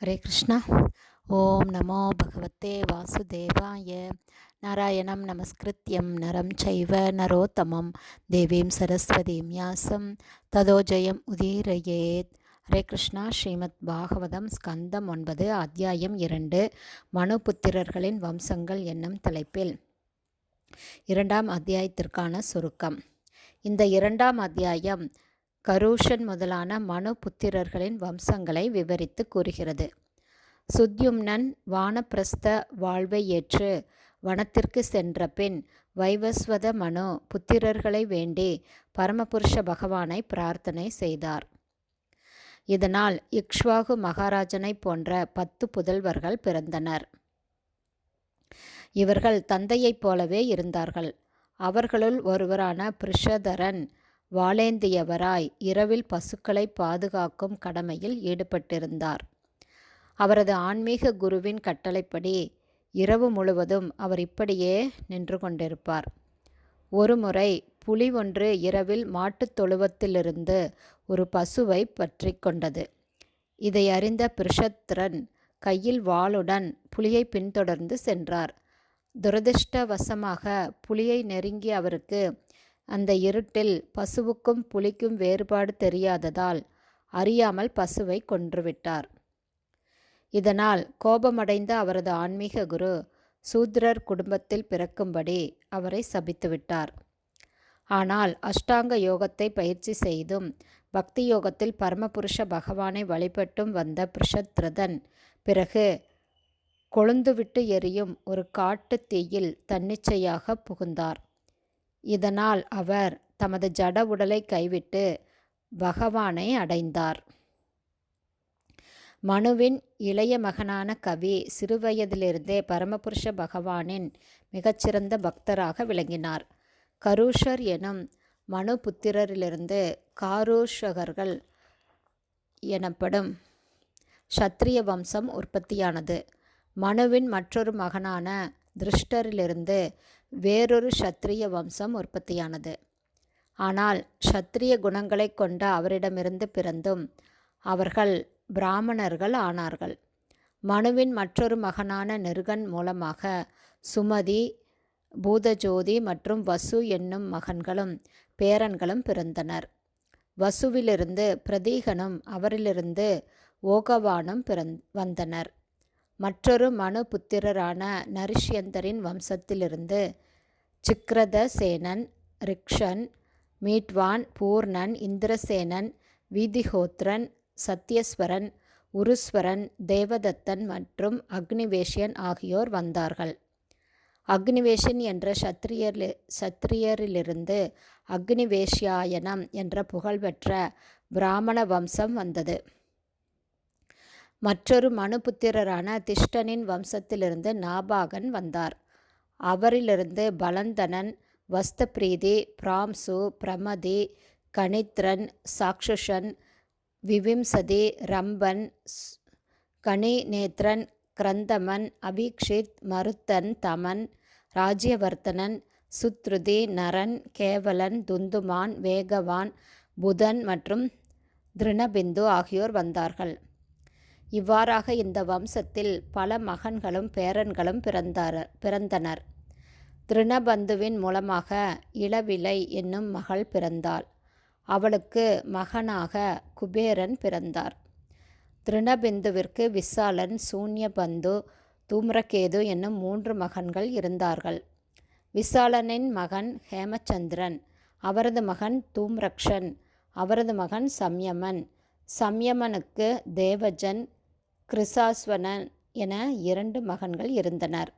ஹரே கிருஷ்ணா. ஓம் நமோ பகவத்தே வாசுதேவாய. நாராயணம் நமஸ்கிருத்தியம் நரம் சைவ நரோத்தமம். தேவீம் சரஸ்வதீம் யாசம். ததோஜயம் உதீரயேத். ஹரே கிருஷ்ணா. ஸ்ரீமத் பாகவதம் ஸ்கந்தம் ஒன்பது அத்தியாயம் இரண்டு. மனுபுத்திரர்களின் வம்சங்கள் என்னும் தலைப்பில் இரண்டாம் அத்தியாயத்திற்கான சுருக்கம். இந்த இரண்டாம் அத்தியாயம் கரூஷன் முதலான மனு புத்திரர்களின் வம்சங்களை விவரித்து கூறுகிறது. சுத்யும்னன் வானப்பிரஸ்த வாழ்வை ஏற்று வனத்திற்கு சென்ற பின் வைவஸ்வத மனு புத்திரர்களை வேண்டி பரமபுருஷ பகவானை பிரார்த்தனை செய்தார். இதனால் இக்ஷ்வாகு மகாராஜனை போன்ற பத்து புதல்வர்கள் பிறந்தனர். இவர்கள் தந்தையைப் போலவே இருந்தார்கள். அவர்களுள் ஒருவரான பிருஷதரன் வாளேந்தியவராய் இரவில் பசுக்களை பாதுகாக்கும் கடமையில் ஈடுபட்டிருந்தார். அவரது ஆன்மீக குருவின் கட்டளைப்படி இரவு முழுவதும் அவர் இப்படியே நின்று கொண்டிருப்பார். ஒருமுறை புலி ஒன்று இரவில் மாட்டுத் தொழுவத்திலிருந்து ஒரு பசுவை பற்றி கொண்டது. இதை அறிந்த பிருஷத்ரன் கையில் வாளுடன் புலியை பின்தொடர்ந்து சென்றார். துரதிருஷ்டவசமாக புலியை நெருங்கி அவருக்கு அந்த இருட்டில் பசுவுக்கும் புலிக்கும் வேறுபாடு தெரியாததால் அறியாமல் பசுவை கொன்றுவிட்டார். இதனால் கோபமடைந்த அவரது ஆன்மீக குரு சூத்ரர் குடும்பத்தில் பிறக்கும்படி அவரை சபித்துவிட்டார். ஆனால் அஷ்டாங்க யோகத்தை பயிற்சி செய்தும் பக்தி யோகத்தில் பரமபுருஷ பகவானை வழிபட்டும் வந்த பிரஷத்ரதன் பிறகு கொழுந்துவிட்டு எரியும் ஒரு காட்டு தீயில் தன்னிச்சையாக புகுந்தார். இதனால் அவர் தமது ஜட உடலை கைவிட்டு பகவானை அடைந்தார். மனுவின் இளைய மகனான கவி சிறுவயதிலிருந்தே பரமபுருஷ பகவானின் மிகச்சிறந்த பக்தராக விளங்கினார். கரூஷர் எனும் மனு புத்திரரிலிருந்து காரூஷகர்கள் எனப்படும் சத்திரிய வம்சம் உற்பத்தியானது. மனுவின் மற்றொரு மகனான திருஷ்டரிலிருந்து வேறொரு சத்திரிய வம்சம் உற்பத்தியானது. ஆனால் சத்திரிய குணங்களை கொண்ட அவரிடமிருந்து பிறந்தும் அவர்கள் பிராமணர்கள் ஆனார்கள். மனுவின் மற்றொரு மகனான நெருகன் மூலமாக சுமதி பூதஜோதி மற்றும் வசு என்னும் மகன்களும் பேரன்களும் பிறந்தனர். வசுவிலிருந்து பிரதீகனும் அவரிலிருந்து ஓகவானும் பிறந் வந்தனர். மற்றொரு மனு புத்திரரான நரிஷ்யந்தரின் வம்சத்திலிருந்து சிக்ரத சேனன் ரிக்ஷன் மீட்வான் பூர்ணன் இந்திரசேனன் வீதிஹோத்ரன் சத்யஸ்வரன் உருஸ்வரன் தேவதத்தன் மற்றும் அக்னிவேஷியன் ஆகியோர் வந்தார்கள். அக்னிவேஷன் என்ற சத்திரியர் சத்திரியரிலிருந்து அக்னிவேஷ்யாயனம் என்ற புகழ்பெற்ற பிராமண வம்சம் வந்தது. மற்றொரு மனுபுத்திரரான திஷ்டனின் வம்சத்திலிருந்து நாபாகன் வந்தார். அவரிலிருந்து பலந்தனன் வஸ்தப்ரீதி பிராம்சு பிரமதி கணித்ரன் சாக்ஷுஷன் விவிம்சதி ரம்பன் கணிநேத்ரன் கிரந்தமன் அபீக்ஷித் மருத்தன் தமன் ராஜ்யவர்த்தனன் சுத்ருதி நரன் கேவலன் துந்துமான் வேகவான் புதன் மற்றும் திருணபிந்து ஆகியோர் வந்தார்கள். இவ்வாறாக இந்த வம்சத்தில் பல மகன்களும் பேரன்களும் பிறந்தார் பிறந்தனர். திருணபந்துவின் மூலமாக இளவிலை என்னும் மகள் பிறந்தாள். அவளுக்கு மகனாக குபேரன் பிறந்தார். திருணபிந்துவிற்கு விசாலன் சூன்யபந்து தூம்ரகேது என்னும் மூன்று மகன்கள் இருந்தார்கள். விசாலனின் மகன் ஹேமச்சந்திரன் அவரது மகன் தூம்ரக்ஷன் அவரது மகன் சம்யமன். சம்யமனுக்கு தேவஜன் கிருசாஸ்வனன் என இரண்டு மகன்கள் இருந்தனர்.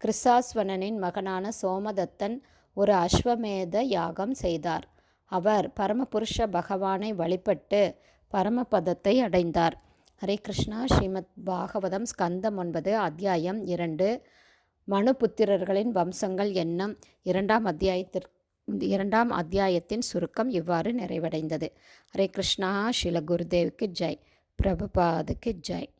கிருசாஸ்வனனின் மகனான சோமதத்தன் ஒரு அஸ்வமேத யாகம் செய்தார். அவர் பரமபுருஷ பகவானை வழிபட்டு பரமபதத்தை அடைந்தார். ஹரே கிருஷ்ணா ஸ்ரீமத் பாகவதம் ஸ்கந்தம் ஒன்பது அத்தியாயம் இரண்டு. மனுபுத்திரர்களின் வம்சங்கள் என்னும் இரண்டாம் அத்தியாயத்திற்கு இரண்டாம் அத்தியாயத்தின் சுருக்கம் இவ்வாறு நிறைவடைந்தது. ஹரே கிருஷ்ணா ஸ்ரீல குருதேவுக்கு ஜெய். பிரபுபாதுக்கு ஜெய்